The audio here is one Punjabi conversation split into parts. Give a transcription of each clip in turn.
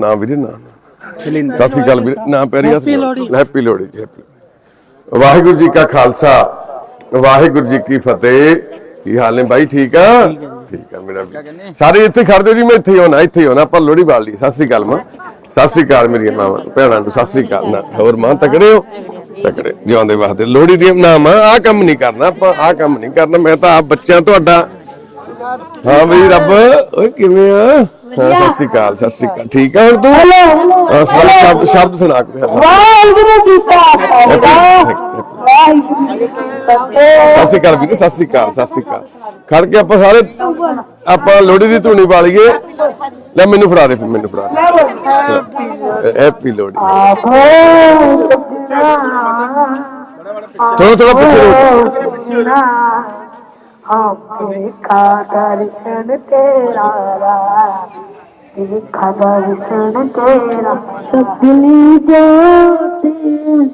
ਨਾ ਵੀਰੇ ਨਾ ਸ਼ਲਿੰਦਰ। ਸਤਿ ਸ੍ਰੀ ਅਕਾਲ ਵੀਰੇ ਨਾ ਪੈਰੀ ਹੱਥ। ਹੈਪੀ ਲੋਹੜੀ। ਹੈਪੀ ਵਾਹਿਗੁਰੂ ਜੀ ਕਾ ਖਾਲਸਾ ਵਾਹਿਗੁਰੂ ਜੀ ਕੀ ਫਤਿਹ। ਕੀ ਹਾਲ ਨੇ ਬਾਈ ਠੀਕ ਆ? ਠੀਕ ਆ ਮੇਰਾ ਵੀ। ਸਾਰੇ ਇੱਥੇ ਖੜਦੇ ਜੀ ਮੈਂ ਇੱਥੇ ਹੋਣਾ ਇੱਥੇ ਹੋਣਾ ਆਪਾਂ ਲੋਹੜੀ ਬਾਲ ਲਈ। ਸਤਿ ਸ੍ਰੀ ਅਕਾਲ ਮਾਂ। ਸਤਿ ਸ੍ਰੀ ਅਕਾਲ ਮੇਰੀਆਂ ਮਾਵਾਂ ਭੈਣਾਂ ਨੂੰ ਸਤਿ ਸ੍ਰੀ ਅਕਾਲ। ਨਾ ਹੋਰ ਮਾਂ ਤਕੜੇ ਹੋ? ਤਕੜੇ। ਜਿਉਂਦੇ ਵਾਸਤੇ ਲੋਹੜੀ ਦੀ ਨਾ ਮਾਂ ਆ ਕੰਮ ਨਹੀਂ ਕਰਨਾ ਆਪਾਂ ਆ ਕੰਮ ਨਹੀਂ ਕਰਨਾ। ਮੈਂ ਤਾਂ ਆਪ ਬੱਚਿਆਂ ਤੁਹਾਡਾ ਹਾਂ ਬਈ ਰੱਬ ਓਏ ਕਿਵੇਂ ਆ? ਹਾਂ ਸਤਿ ਸ੍ਰੀ ਅਕਾਲ ਸਤਿ ਸ੍ਰੀ ਅਕਾਲ। ਠੀਕ ਆ ਹੁਣ ਤੂੰ? ਹਾਂ ਸਵਾਲ ਸ਼ਬਦ ਸ਼ਬਦ ਸੁਣਾ। ਵਾਹਿਗੁਰੂ ਜੀ ਕਾ ਖਾਲਸਾ। ਵਾਹਿਗੁਰੂ ਜੀ ਕੀ ਫਤਿਹ ਸਤਿ ਸ਼੍ਰੀ ਅਕਾਲ ਵੀਰੇ ਸਤਿ ਸ਼੍ਰੀ ਅਕਾਲ ਸਤਿ ਸ਼੍ਰੀ ਅਕਾਲ। ਖੜ ਕੇ ਆਪਾਂ ਸਾਰੇ ਆਪਾਂ ਲੋਹੜੀ ਦੀ ਧੂਣੀ ਵਾਲੀਏ ਲੈ ਮੈਨੂੰ ਫੜਾ ਦੇ ਫਿਰ ਮੈਨੂੰ ਫੜਾ ਦੇ। ਹੈਪੀ ਲੋਹੜੀ। ਆਖੋ ਸੱਚਾ ਥੋੜਾ ਥੋੜਾ ਪਿੱਛੇ ਆਪੇ ਕਾ ਦਰਸ਼ਨ ਤੇਰਾ ਦੇਖਾ ਦਰਸ਼ਨ ਤੇਰਾ ਸਗਲੀ ਜੋਤੀ।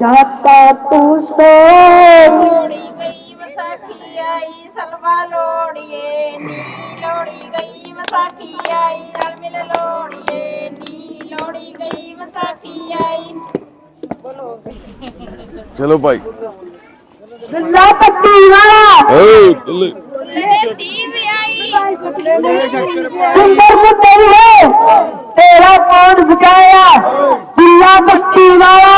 ਜਾਤਾ ਤੂੰ ਸੋ ਲੋੜੀ ਗਈ ਵਿਸਾਖੀ ਆਈ ਸਲਵਾ ਲੋੜੀਏ ਨੀ ਲੋੜੀ ਗਈ ਵਿਸਾਖੀ ਆਈ ਰਲ ਮਿਲ ਲੋੜੀਏ ਨੀ ਲੋੜੀ ਗਈ ਵਿਸਾਖੀ ਆਈ। ਚਲੋ ਭਾਈ। ਪੱਤੀ ਵਾਲਾ। ਓਏ। सुंदर को तेरी है तेरा कौन बुझाया जिला बस्ती वाला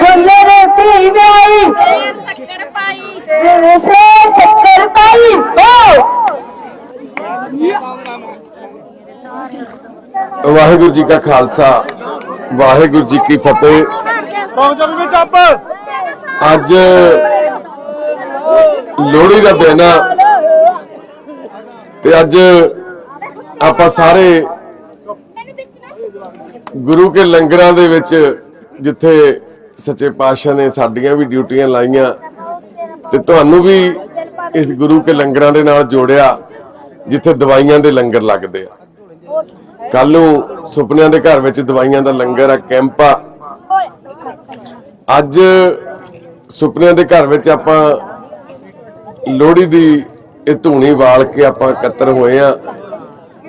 दुल्ले ने दीव आई से शक्कर पाई हो वाहेगुरु जी का खालसा वाहेगुरु जी की फतेह ਅੱਜ ਲੋਹੜੀ ਦਾ ਦਿਨ ਆ। ਤੇ ਅੱਜ ਆਪਾਂ ਸਾਰੇ ਗੁਰੂ ਕੇ ਲੰਗਰਾਂ ਦੇ ਵਿੱਚ ਜਿੱਥੇ ਸੱਚੇ ਪਾਤਸ਼ਾਹ ਨੇ ਸਾਡੀਆਂ ਵੀ ਡਿਊਟੀਆਂ ਲਾਈਆਂ ਤੇ ਤੁਹਾਨੂੰ ਵੀ ਇਸ ਗੁਰੂ ਕੇ ਲੰਗਰਾਂ ਦੇ ਨਾਲ ਜੋੜਿਆ, ਜਿੱਥੇ ਦਵਾਈਆਂ ਦੇ ਲੰਗਰ ਲੱਗਦੇ ਆ। ਕੱਲ ਨੂੰ ਸੁਪਨਿਆਂ ਦੇ ਘਰ ਵਿੱਚ ਦਵਾਈਆਂ ਦਾ ਲੰਗਰ ਆ, ਕੈਂਪ ਆ। ਅੱਜ ਸੁਪਨਿਆਂ ਦੇ ਘਰ ਵਿੱਚ ਆਪਾਂ ਲੋਹੜੀ ਦੀ ਇਹ ਧੂਣੀ ਵਾਲ ਕੇ ਆਪਾਂ ਇਕੱਤਰ ਹੋਏ ਆ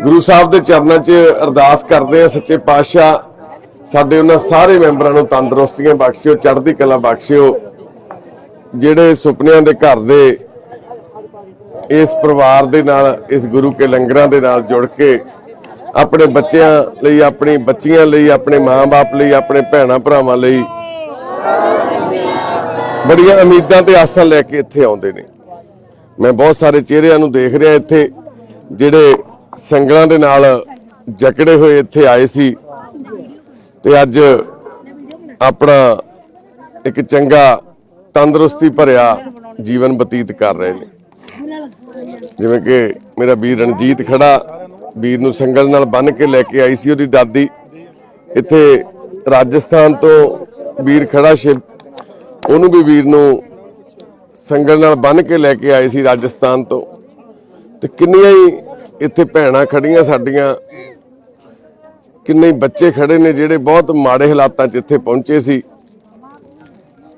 ਗੁਰੂ ਸਾਹਿਬ ਦੇ ਚਰਨਾਂ 'ਚ ਅਰਦਾਸ ਕਰਦੇ ਆ ਸੱਚੇ ਪਾਤਸ਼ਾਹ। ਸਾਡੇ ਉਹਨਾਂ ਸਾਰੇ ਮੈਂਬਰਾਂ ਨੂੰ ਤੰਦਰੁਸਤੀਆਂ ਬਖਸ਼ਿਓ, ਚੜ੍ਹਦੀ ਕਲਾ ਬਖਸ਼ਿਓ। ਜਿਹੜੇ ਸੁਪਨਿਆਂ ਦੇ ਘਰ ਦੇ ਇਸ ਪਰਿਵਾਰ ਦੇ ਨਾਲ, ਇਸ ਗੁਰੂ ਕੇ ਲੰਗਰਾਂ ਦੇ ਨਾਲ ਜੁੜ ਕੇ ਆਪਣੇ ਬੱਚਿਆਂ ਲਈ, ਆਪਣੀ ਬੱਚੀਆਂ ਲਈ, ਆਪਣੇ ਮਾਂ-ਬਾਪ ਲਈ, ਆਪਣੇ ਭੈਣਾਂ ਭਰਾਵਾਂ ਲਈ ਬੜੀਆਂ ਉਮੀਦਾਂ ਤੇ ਆਸਾਂ ਲੈ ਕੇ ਇੱਥੇ ਆਉਂਦੇ ਨੇ। ਮੈਂ ਬਹੁਤ ਸਾਰੇ ਚਿਹਰਿਆਂ ਨੂੰ ਦੇਖ ਰਿਹਾ ਇੱਥੇ, ਜਿਹੜੇ ਸੰਗਲਾਂ ਦੇ ਨਾਲ ਜਕੜੇ ਹੋਏ ਇੱਥੇ ਆਏ ਸੀ। ਤੇ ਅੱਜ ਆਪਣਾ ਇੱਕ ਚੰਗਾ ਤੰਦਰੁਸਤੀ ਭਰਿਆ ਜੀਵਨ ਬਤੀਤ ਕਰ ਰਹੇ ਨੇ। ਜਿਵੇਂ ਕਿ ਮੇਰਾ ਵੀਰ ਰਣਜੀਤ ਖੜਾ, ਵੀਰ ਨੂੰ ਸੰਗਲ ਨਾਲ ਬੰਨ ਕੇ ਲੈ ਕੇ ਆਈ ਸੀ ਉਹਦੀ ਦਾਦੀ। ਇੱਥੇ ਰਾਜਸਥਾਨ ਤੋਂ ਵੀਰ ਖੜਾ ਸ਼ਿਵ, ਉਹਨੂੰ ਵੀ ਵੀਰ ਨੂੰ ਸੰਗਲ ਨਾਲ ਬੰਨ ਕੇ ਲੈ ਕੇ ਆਏ ਸੀ ਰਾਜਸਥਾਨ ਤੋਂ। ਤੇ ਕਿੰਨੀਆਂ ਹੀ ਇੱਥੇ ਭੈਣਾਂ ਖੜੀਆਂ ਸਾਡੀਆਂ। ਕਿੰਨੇ ਹੀ ਬੱਚੇ ਖੜੇ ਨੇ ਜਿਹੜੇ ਬਹੁਤ ਮਾੜੇ ਹਾਲਾਤਾਂ 'ਚ ਇੱਥੇ ਪਹੁੰਚੇ ਸੀ।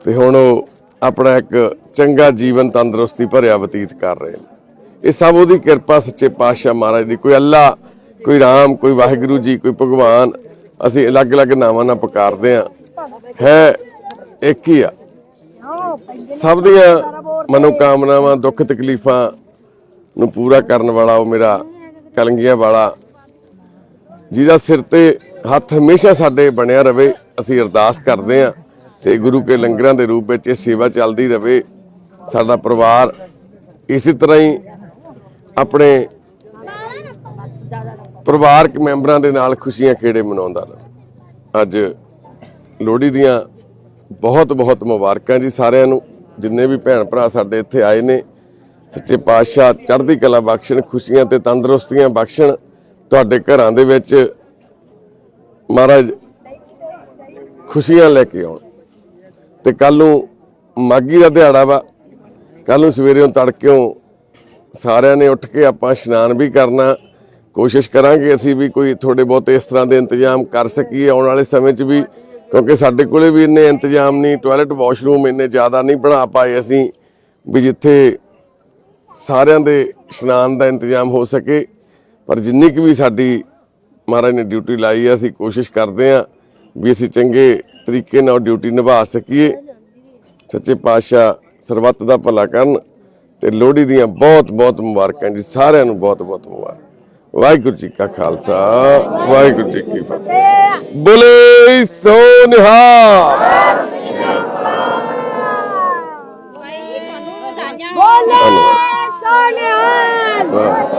ਤੇ ਹੁਣ ਉਹ ਆਪਣਾ ਇੱਕ ਚੰਗਾ ਜੀਵਨ ਤੰਦਰੁਸਤੀ ਭਰਿਆ ਬਤੀਤ ਕਰ ਰਹੇ ਨੇ। ਇਹ ਸਭ ਉਹਦੀ ਕਿਰਪਾ ਸੱਚੇ ਪਾਤਸ਼ਾਹ ਮਹਾਰਾਜ ਦੀ। ਕੋਈ ਅੱਲਾ, ਕੋਈ ਰਾਮ, ਕੋਈ ਵਾਹਿਗੁਰੂ ਜੀ, ਕੋਈ ਭਗਵਾਨ, ਅਸੀਂ ਅਲੱਗ-ਅਲੱਗ ਨਾਵਾਂ ਨਾਲ ਪੁਕਾਰਦੇ ਆ ਹੈ ਇੱਕ ਹੀ ਆ। ਸਭ ਦੀਆਂ ਮਨੋਕਾਮਨਾਵਾਂ, ਦੁੱਖ ਤਕਲੀਫਾਂ ਨੂੰ ਪੂਰਾ ਕਰਨ ਵਾਲਾ ਉਹ ਮੇਰਾ ਕਲੰਗੀਆਂ ਵਾਲਾ। ਜਿਹਦਾ ਸਿਰ ਤੇ ਹੱਥ ਹਮੇਸ਼ਾ ਸਾਡੇ ਬਣਿਆ ਰਵੇ, ਅਸੀਂ ਅਰਦਾਸ ਕਰਦੇ ਆ ਤੇ ਗੁਰੂ ਕੇ ਲੰਗਰਾਂ ਦੇ ਰੂਪ ਵਿੱਚ ਇਹ ਸੇਵਾ ਚੱਲਦੀ ਰਵੇ। ਸਾਡਾ ਪਰਿਵਾਰ ਇਸੇ ਤਰ੍ਹਾਂ ਹੀ ਆਪਣੇ ਪਰਿਵਾਰਕ ਮੈਂਬਰਾਂ ਦੇ ਨਾਲ ਖੁਸ਼ੀਆਂ ਖੇੜੇ ਮਨਾਉਂਦਾ ਰਹੇ। ਅੱਜ ਲੋਹੜੀ ਦੀਆਂ ਬਹੁਤ ਬਹੁਤ ਮੁਬਾਰਕਾਂ ਜੀ ਸਾਰਿਆਂ ਨੂੰ। ਜਿੰਨੇ ਵੀ ਭੈਣ ਭਰਾ ਸਾਡੇ ਇੱਥੇ ਆਏ ਨੇ, ਸੱਚੇ ਪਾਤਸ਼ਾਹ ਚੜ੍ਹਦੀ ਕਲਾ ਬਖਸ਼ਣ, ਖੁਸ਼ੀਆਂ ਤੇ ਤੰਦਰੁਸਤੀਆਂ ਬਖਸ਼ਣ, ਤੁਹਾਡੇ ਘਰਾਂ ਦੇ ਵਿੱਚ ਮਹਾਰਾਜ ਖੁਸ਼ੀਆਂ ਲੈ ਕੇ ਆਉਣ। ਤੇ ਕੱਲ ਨੂੰ ਮਾਗੀ ਦਾ ਦਿਹਾੜਾ ਵਾ। ਕੱਲ ਨੂੰ ਸਵੇਰੇ ਤੜਕਿਓਂ ਸਾਰਿਆਂ ਨੇ ਉੱਠ ਕੇ ਆਪਾਂ ਇਸ਼ਨਾਨ ਵੀ ਕਰਨਾ। ਕੋਸ਼ਿਸ਼ ਕਰਾਂਗੇ ਅਸੀਂ ਵੀ ਕੋਈ ਥੋੜੇ ਬਹੁਤ ਇਸ ਤਰ੍ਹਾਂ ਦੇ ਇੰਤਜ਼ਾਮ ਕਰ ਸਕੀਏ, ਆਉਣ ਵਾਲੇ ਸਮੇਂ 'ਚ ਵੀ ਕਿਉਂਕਿ ਸਾਡੇ ਕੋਲੇ ਵੀ ਇੰਨੇ ਇੰਤਜ਼ਾਮ ਨਹੀਂ ਟਾਇਲਟ ਵਾਸ਼ਰੂਮ ਇੰਨੇ ਜ਼ਿਆਦਾ ਨਹੀਂ ਬਣਾ ਪਾਏ ਅਸੀਂ ਵੀ ਜਿੱਥੇ ਸਾਰਿਆਂ ਦੇ ਇਸ਼ਨਾਨ ਦਾ ਇੰਤਜ਼ਾਮ ਹੋ ਸਕੇ। ਪਰ ਜਿੰਨੀ ਕੁ ਵੀ ਸਾਡੀ ਮਹਾਰਾਜ ਨੇ ਡਿਊਟੀ ਲਾਈ ਹੈ ਅਸੀਂ ਕੋਸ਼ਿਸ਼ ਕਰਦੇ ਹਾਂ ਵੀ ਅਸੀਂ ਚੰਗੇ ਤਰੀਕੇ ਨਾਲ ਡਿਊਟੀ ਨਿਭਾ ਸਕੀਏ। ਸੱਚੇ ਪਾਤਸ਼ਾਹ ਸਰਬੱਤ ਦਾ ਭਲਾ ਕਰਨ ਤੇ ਲੋਹੜੀ ਦੀਆਂ ਬਹੁਤ ਬਹੁਤ ਮੁਬਾਰਕਾਂ ਜੀ, ਸਾਰਿਆਂ ਨੂੰ ਬਹੁਤ ਬਹੁਤ ਮੁਬਾਰਕ। ਵਾਹਿਗੁਰੂ ਜੀ ਕਾ ਖਾਲਸਾ ਵਾਹਿਗੁਰੂ ਜੀ ਕੀ ਫਤਿਹ। ਬੋਲੇ ਸੋ ਨਿਹਾਲ ਬੋਲੇ ਸੋਨਿਆਲ ਵਾਹ।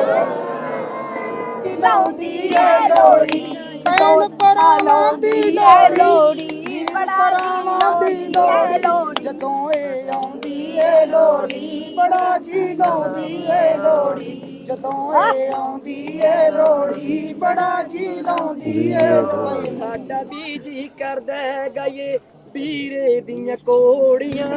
ਲਾਉਂਦੀ ਏ ਲੋੜੀ ਭੈਣ ਭਰਾਵਾਂ ਦੀ ਲੋੜੀ ਭਰਾਵਾਂ ਦੀ ਲੋੜੀ ਜਦੋਂ ਏ ਆਉਂਦੀ ਏ ਲੋੜੀ ਬੜਾ ਜੀ ਲਾਉਂਦੀ ਏ ਲੋੜੀ ਜਦੋਂ ਏ ਆਉਂਦੀ ਏ ਲੋੜੀ ਬੜਾ ਜੀ ਲਾਉਂਦੀ ਏ। ਲੋੜੀ ਸਾਡਾ ਵੀ ਜੀ ਕਰਦਾ ਹੈ ਗਾਏ ਪੀਰੇ ਦੀਆਂ ਕੋੜੀਆਂ।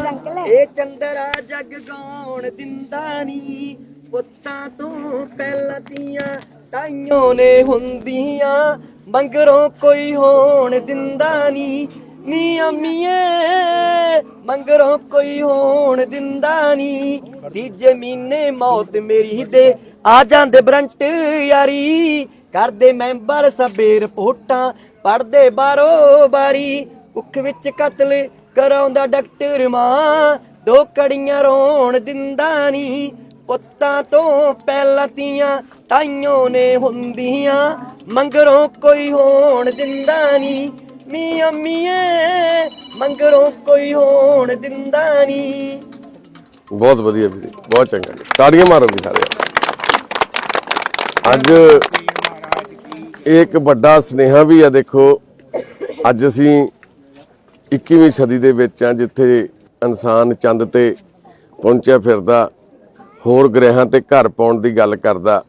ਇਹ ਚੰਦਰਾ ਜਗ ਗਾਉਣ ਦਿੰਦਾ ਨੀ। ਪੁੱਤਾਂ ਤੋਂ ਪਹਿਲਾਂ ਦੀਆਂ ਤਾਈਆਂ ਨੇ ਹੁੰਦੀਆਂ ਮੰਗਰੋਂ ਕੋਈ ਹੋਣ ਦਿੰਦਾ ਨੀ। ਨੀ ਅੰਮੀਏ, ਮੰਗਰੋਂ ਕੋਈ ਹੋਣ ਦਿੰਦਾ ਨੀ। ਤੀਜੇ ਮਹੀਨੇ ਮੌਤ ਮੇਰੀ ਦੇ, ਆ ਜਾਂਦੇ ਬਰੰਟ ਯਾਰੀ। ਕਰਦੇ ਮੈਂਬਰ ਸਭੇ ਰਿਪੋਰਟਾਂ ਪੜਦੇ ਬਾਰੋ ਬਾਰੀ। ਕੁੱਖ ਵਿੱਚ ਕਤਲ ਕਰਾਉਂਦਾ ਡਾਕਟਰ ਮਾਂ, ਦੋ ਕੜੀਆਂ ਰੋਣ ਦਿੰਦਾ ਨੀ। ਪੁੱਤਾਂ ਤੋਂ ਪਹਿਲਾਂ ਤੀਆਂ ਤਾਈਆਂ ਨੇ ਹੁੰਦੀਆਂ, ਮੰਗਰੋਂ ਕੋਈ ਹੋਣ ਦਿੰਦਾ ਨੀ। ਨੀ ਅੰਮੀਏ ਮੰਗਰੋਂ ਕੋਈ ਹੋਣ ਦਿੰਦਾ ਨੀ ਬਹੁਤ ਵਧੀਆ ਵੀਰੇ, ਬਹੁਤ ਚੰਗਾ ਤਾੜੀਆਂ ਮਾਰੋ ਵੀ ਸਾਰੇ। ਅੱਜ ਇਹ ਇੱਕ ਵੱਡਾ ਸਨੇਹਾ ਵੀ ਆ ਦੇਖੋ, ਅੱਜ ਅਸੀਂ 21ਵੀਂ ਸਦੀ ਦੇ ਵਿੱਚ ਆ, ਜਿੱਥੇ ਇਨਸਾਨ ਚੰਦ ਤੇ ਪਹੁੰਚਿਆ ਫਿਰਦਾ, ਹੋਰ ਗ੍ਰਹਿਾਂ ਤੇ ਘਰ ਪਾਉਣ ਦੀ ਗੱਲ ਕਰਦਾ,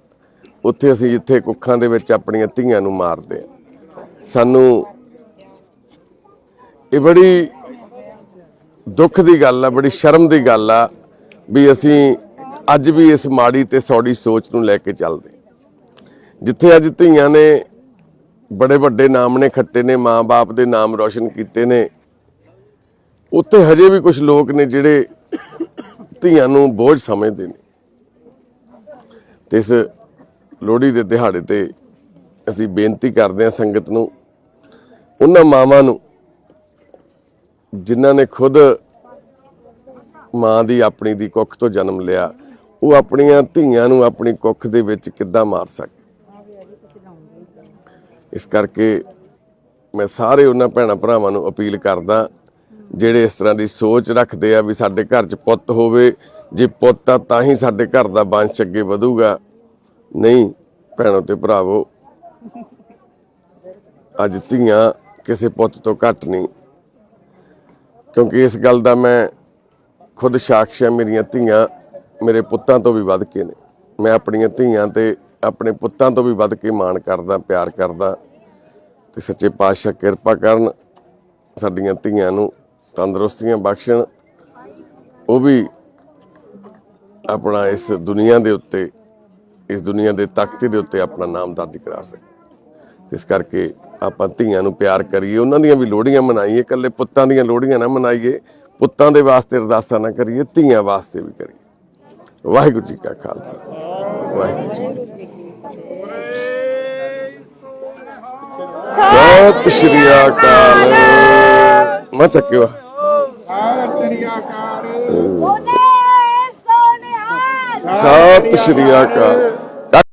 ਉੱਥੇ ਅਸੀਂ ਜਿੱਥੇ ਕੁੱਖਾਂ ਦੇ ਵਿੱਚ ਆਪਣੀਆਂ ਧੀਆਂ ਨੂੰ ਮਾਰਦੇ ਆ। ਸਾਨੂੰ ਇਹ ਬੜੀ ਦੁੱਖ ਦੀ ਗੱਲ ਆ, ਬੜੀ ਸ਼ਰਮ ਦੀ ਗੱਲ ਆ ਵੀ ਅਸੀਂ ਅੱਜ ਵੀ ਇਸ ਮਾੜੀ ਤੇ ਸੌੜੀ ਸੋਚ ਨੂੰ ਲੈ ਕੇ ਚੱਲਦੇ ਜਿੱਥੇ ਅੱਜ ਧੀਆਂ ਨੇ ਬੜੇ ਵੱਡੇ ਨਾਮ ਨੇ, ਖੱਟੇ ਨੇ, ਮਾਂ-ਬਾਪ ਦੇ ਨਾਮ ਰੌਸ਼ਨ ਕੀਤੇ ਨੇ, ਉੱਥੇ ਹਜੇ ਵੀ ਕੁਝ ਲੋਕ ਨੇ ਜਿਹੜੇ ਧੀਆਂ ਨੂੰ ਬੋਝ ਸਮਝਦੇ ਨੇ। ਤੇ ਇਸ ਲੋਹੜੀ ਦੇ ਦਿਹਾੜੇ ਤੇ ਅਸੀਂ ਬੇਨਤੀ ਕਰਦੇ ਹਾਂ ਸੰਗਤ ਨੂੰ, ਉਹਨਾਂ ਮਾਵਾਂ ਨੂੰ ਜਿਨ੍ਹਾਂ ਨੇ ਖੁਦ ਮਾਂ ਦੀ ਆਪਣੀ ਦੀ ਕੁੱਖ ਤੋਂ ਜਨਮ ਲਿਆ, ਉਹ ਆਪਣੀਆਂ ਧੀਆਂ ਨੂੰ ਆਪਣੀ ਕੁੱਖ ਦੇ ਵਿੱਚ ਕਿੱਦਾਂ ਮਾਰ ਸਕੇ? ਇਸ ਕਰਕੇ ਮੈਂ ਸਾਰੇ ਉਹਨਾਂ ਭੈਣਾਂ ਭਰਾਵਾਂ ਨੂੰ ਅਪੀਲ ਕਰਦਾ, ਜਿਹੜੇ ਇਸ ਤਰ੍ਹਾਂ ਦੀ ਸੋਚ ਰੱਖਦੇ ਆ ਵੀ ਸਾਡੇ ਘਰ 'ਚ ਪੁੱਤ ਹੋਵੇ, ਜੇ ਪੁੱਤ ਆ ਤਾਂ ਹੀ ਸਾਡੇ ਘਰ ਦਾ ਵੰਸ਼ ਅੱਗੇ ਵਧੂਗਾ। ਨਹੀਂ, ਭੈਣੋ ਤੇ ਭਰਾਵੋ, ਅੱਜ ਧੀਆਂ ਕਿਸੇ ਪੁੱਤ ਤੋਂ ਘੱਟ ਨਹੀਂ। ਕਿਉਂਕਿ ਇਸ ਗੱਲ ਦਾ ਮੈਂ ਖੁਦ ਸਾਕਸ਼ ਹੈ, ਮੇਰੀਆਂ ਧੀਆਂ ਮੇਰੇ ਪੁੱਤਾਂ ਤੋਂ ਵੀ ਵੱਧ ਕੇ ਨੇ। ਮੈਂ ਆਪਣੀਆਂ ਧੀਆਂ ਤੇ ਆਪਣੇ ਪੁੱਤਾਂ ਤੋਂ ਵੀ ਵੱਧ ਕੇ ਮਾਣ ਕਰਦਾ, ਪਿਆਰ ਕਰਦਾ ਤੇ ਸੱਚੇ ਪਾਤਸ਼ਾਹ ਕਿਰਪਾ ਕਰਨ ਸਾਡੀਆਂ ਧੀਆਂ ਨੂੰ ਤੰਦਰੁਸਤੀਆਂ ਬਖਸ਼ਣ। ਉਹ ਵੀ ਆਪਣਾ ਇਸ ਦੁਨੀਆ ਦੇ ਉੱਤੇ, ਇਸ ਦੁਨੀਆ ਦੇ ਤਖਤੇ ਦੇ ਉੱਤੇ ਆਪਣਾ ਨਾਮ ਦਰਜ ਕਰਾ ਸਕੇ ਇਸ ਕਰਕੇ ਆਪਾਂ ਧੀਆਂ ਨੂੰ ਪਿਆਰ ਕਰੀਏ ਉਹਨਾਂ ਦੀਆਂ ਵੀ ਲੋਹੜੀਆਂ ਮਨਾਈਏ ਇਕੱਲੇ ਪੁੱਤਾਂ ਦੀਆਂ ਲੋਹੜੀਆਂ ਨਾ ਮਨਾਈਏ ਪੁੱਤਾਂ ਦੇ ਵਾਸਤੇ ਅਰਦਾਸਾਂ ਨਾ ਕਰੀਏ ਧੀਆਂ ਵਾਸਤੇ ਵੀ ਕਰੀਏ। ਵਾਹਿਗੁਰੂ ਜੀ ਕਾ ਖਾਲਸਾ। ਵਾਹਿਗੁਰੂ ਜੀ। ਸਤਿ ਸ਼੍ਰੀ ਅਕਾਲ। ਮਾ ਸੋਨਿਆਲ ਸਤਿ ਸ਼੍ਰੀ ਅਕਾਲ।